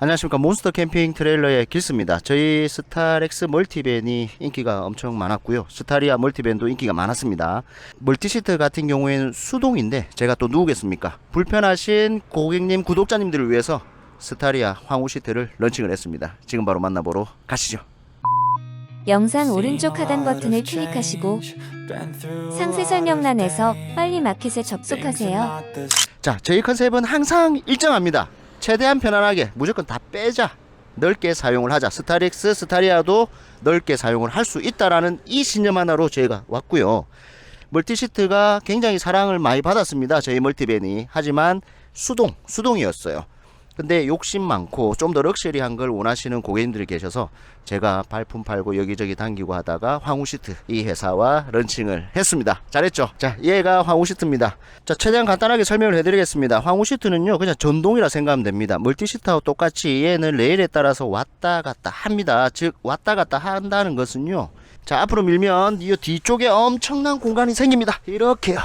안녕하십니까 몬스터 캠핑 트레일러의 길스입니다. 저희 스타렉스 멀티밴이 인기가 엄청 많았고요. 스타리아 멀티밴도 인기가 많았습니다. 멀티시트 같은 경우에는 수동인데 제가 또 누우겠습니까? 불편하신 고객님 구독자님들을 위해서 스타리아 황후 시트를 런칭을 했습니다. 지금 바로 만나보러 가시죠. 영상 오른쪽 하단 버튼을 클릭하시고 상세 설명란에서 빨리 마켓에 접속하세요. 자, 저희 컨셉은 항상 일정합니다. 최대한 편안하게 무조건 다 빼자. 넓게 사용을 하자. 스타렉스, 스타리아도 넓게 사용을 할 수 있다라는 이 신념 하나로 저희가 왔고요. 멀티시트가 굉장히 사랑을 많이 받았습니다. 저희 멀티밴이. 하지만 수동, 수동이었어요. 근데 욕심 많고 좀 더 럭셔리한 걸 원하시는 고객님들이 계셔서 제가 발품 팔고 여기저기 당기고 하다가 황우시트 이 회사와 런칭을 했습니다. 잘했죠? 자, 얘가 황우시트입니다. 자, 최대한 간단하게 설명을 해드리겠습니다. 황우시트는요, 그냥 전동이라 생각하면 됩니다. 멀티시트하고 똑같이 얘는 레일에 따라서 왔다 갔다 합니다. 즉, 왔다 갔다 한다는 것은요, 자, 앞으로 밀면 이 뒤쪽에 엄청난 공간이 생깁니다. 이렇게요.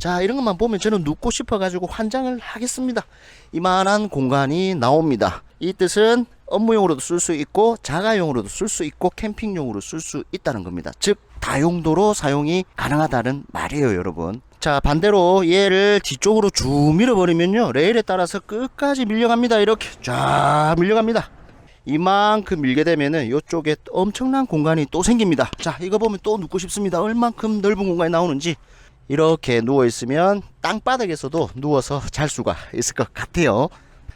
자 이런 것만 보면 저는 눕고 싶어 가지고 환장을 하겠습니다. 이만한 공간이 나옵니다. 이 뜻은 업무용으로도 쓸 수 있고 자가용으로도 쓸 수 있고 캠핑용으로 쓸 수 있다는 겁니다. 즉 다용도로 사용이 가능하다는 말이에요 여러분. 자 반대로 얘를 뒤쪽으로 쭉 밀어버리면요. 레일에 따라서 끝까지 밀려갑니다. 이렇게 쫙 밀려갑니다. 이만큼 밀게 되면은 이쪽에 엄청난 공간이 또 생깁니다. 자 이거 보면 또 눕고 싶습니다. 얼만큼 넓은 공간이 나오는지 이렇게 누워 있으면 땅바닥에서도 누워서 잘 수가 있을 것 같아요.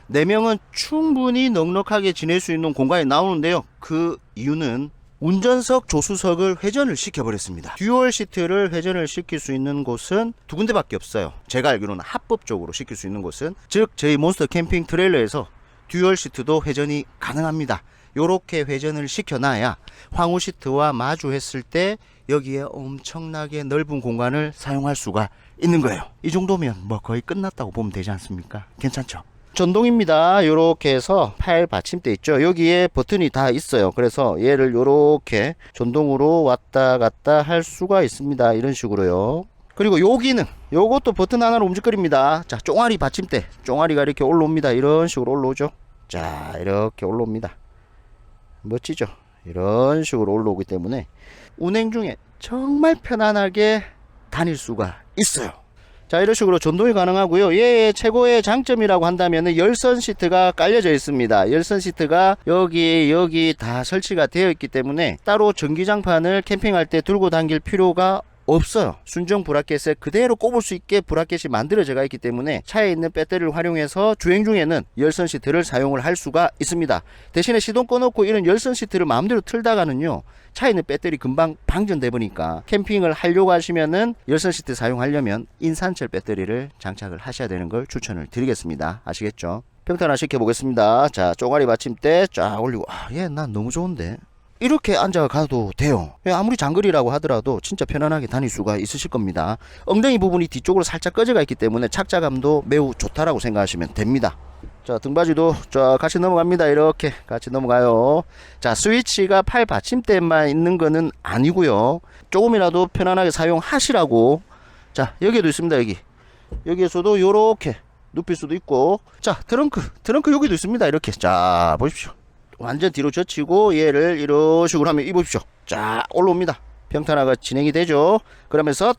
네 명은 충분히 넉넉하게 지낼 수 있는 공간이 나오는데요. 그 이유는 운전석 조수석을 회전을 시켜버렸습니다. 듀얼 시트를 회전을 시킬 수 있는 곳은 두 군데밖에 없어요. 제가 알기로는 합법적으로 시킬 수 있는 곳은 즉 저희 몬스터 캠핑 트레일러에서 듀얼 시트도 회전이 가능합니다. 요렇게 회전을 시켜놔야 황후 시트와 마주했을 때 여기에 엄청나게 넓은 공간을 사용할 수가 있는 거예요. 이 정도면 뭐 거의 끝났다고 보면 되지 않습니까? 괜찮죠? 전동입니다. 요렇게 해서 팔 받침대 있죠. 여기에 버튼이 다 있어요. 그래서 얘를 요렇게 전동으로 왔다 갔다 할 수가 있습니다. 이런 식으로요. 그리고 여기는 요것도 버튼 하나로 움직거립니다. 자, 쫑아리 받침대. 쫑아리가 이렇게 올라옵니다. 이런 식으로 올라오죠. 자, 이렇게 올라옵니다. 멋지죠? 이런 식으로 올라오기 때문에 운행 중에 정말 편안하게 다닐 수가 있어요. 자, 이런 식으로 전동이 가능하고요. 얘의 최고의 장점이라고 한다면 열선 시트가 깔려져 있습니다. 열선 시트가 여기, 여기 다 설치가 되어 있기 때문에 따로 전기장판을 캠핑할 때 들고 다닐 필요가 없어요. 순정 브라켓에 그대로 꼽을 수 있게 브라켓이 만들어져가 있기 때문에 차에 있는 배터리를 활용해서 주행 중에는 열선 시트를 사용을 할 수가 있습니다. 대신에 시동 꺼놓고 이런 열선 시트를 마음대로 틀다가는요. 차에 있는 배터리 금방 방전돼 버니까 캠핑을 하려고 하시면은 열선 시트 사용하려면 인산철 배터리를 장착을 하셔야 되는 걸 추천을 드리겠습니다. 아시겠죠? 평탄화 시켜 보겠습니다. 자, 쪼가리 받침대 쫙 올리고 아, 얘난 너무 좋은데. 이렇게 앉아 가도 돼요. 예, 아무리 장거리라고 하더라도 진짜 편안하게 다닐 수가 있으실 겁니다. 엉덩이 부분이 뒤쪽으로 살짝 꺼져가 있기 때문에 착자감도 매우 좋다라고 생각하시면 됩니다. 자, 등받이도 쫙 같이 넘어갑니다. 이렇게 같이 넘어가요. 자, 스위치가 팔 받침대만 있는 거는 아니고요. 조금이라도 편안하게 사용하시라고. 자, 여기에도 있습니다. 여기. 여기에서도 요렇게 눕힐 수도 있고. 자, 트렁크. 트렁크 여기도 있습니다. 이렇게. 자, 보십시오. 완전 뒤로 젖히고 얘를 이런 식으로 하면 입으십시오. 자, 올라옵니다. 평탄화가 진행이 되죠. 그러면서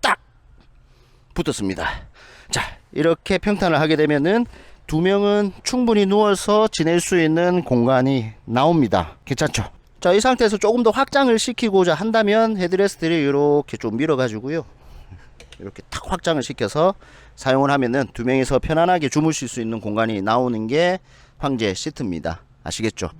딱 붙었습니다. 자, 이렇게 평탄을 하게 되면은 두 명은 충분히 누워서 지낼 수 있는 공간이 나옵니다. 괜찮죠? 자, 이 상태에서 조금 더 확장을 시키고자 한다면 헤드레스트를 이렇게 좀 밀어가지고요. 이렇게 탁 확장을 시켜서 사용을 하면은 두 명이서 편안하게 주무실 수 있는 공간이 나오는 게 황제 시트입니다. 아시겠죠?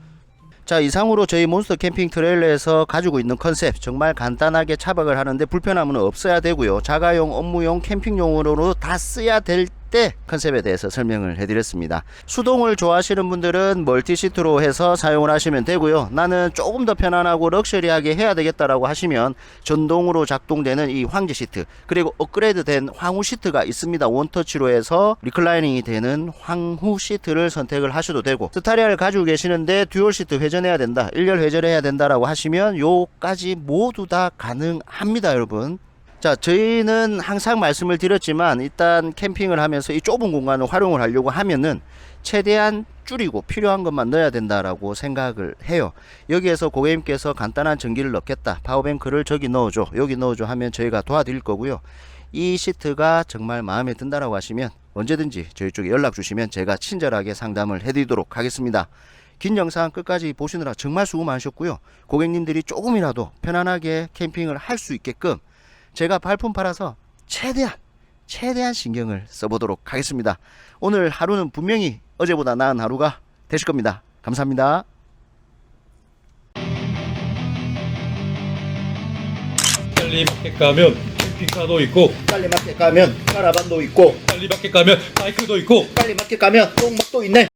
자 이상으로 저희 몬스터 캠핑 트레일러에서 가지고 있는 컨셉 정말 간단하게 차박을 하는데 불편함은 없어야 되고요 자가용 업무용 캠핑용으로 다 써야 될 때 컨셉에 대해서 설명을 해드렸습니다. 수동을 좋아하시는 분들은 멀티시트로 해서 사용을 하시면 되고요. 나는 조금 더 편안하고 럭셔리하게 해야 되겠다라고 하시면 전동으로 작동되는 이 황제 시트 그리고 업그레이드 된 황후 시트가 있습니다. 원터치로 해서 리클라이닝이 되는 황후 시트를 선택을 하셔도 되고 스타리아를 가지고 계시는데 듀얼 시트 회전해야 된다 1열 회전해야 된다라고 하시면 요까지 모두 다 가능합니다 여러분 자, 저희는 항상 말씀을 드렸지만 일단 캠핑을 하면서 이 좁은 공간을 활용을 하려고 하면은 최대한 줄이고 필요한 것만 넣어야 된다라고 생각을 해요. 여기에서 고객님께서 간단한 전기를 넣겠다. 파워뱅크를 저기 넣어줘. 여기 넣어줘 하면 저희가 도와드릴 거고요. 이 시트가 정말 마음에 든다라고 하시면 언제든지 저희 쪽에 연락 주시면 제가 친절하게 상담을 해드리도록 하겠습니다. 긴 영상 끝까지 보시느라 정말 수고 많으셨고요. 고객님들이 조금이라도 편안하게 캠핑을 할 수 있게끔 제가 발품 팔아서 최대한 최대한 신경을 써보도록 하겠습니다. 오늘 하루는 분명히 어제보다 나은 하루가 되실 겁니다. 감사합니다. 빨리 마켓 가면 캠핑카도 있고 빨리 마켓 가면 카라반도 있고 빨리 마켓 가면 바이크도 있고 빨리 마켓 가면 똥막도 있네.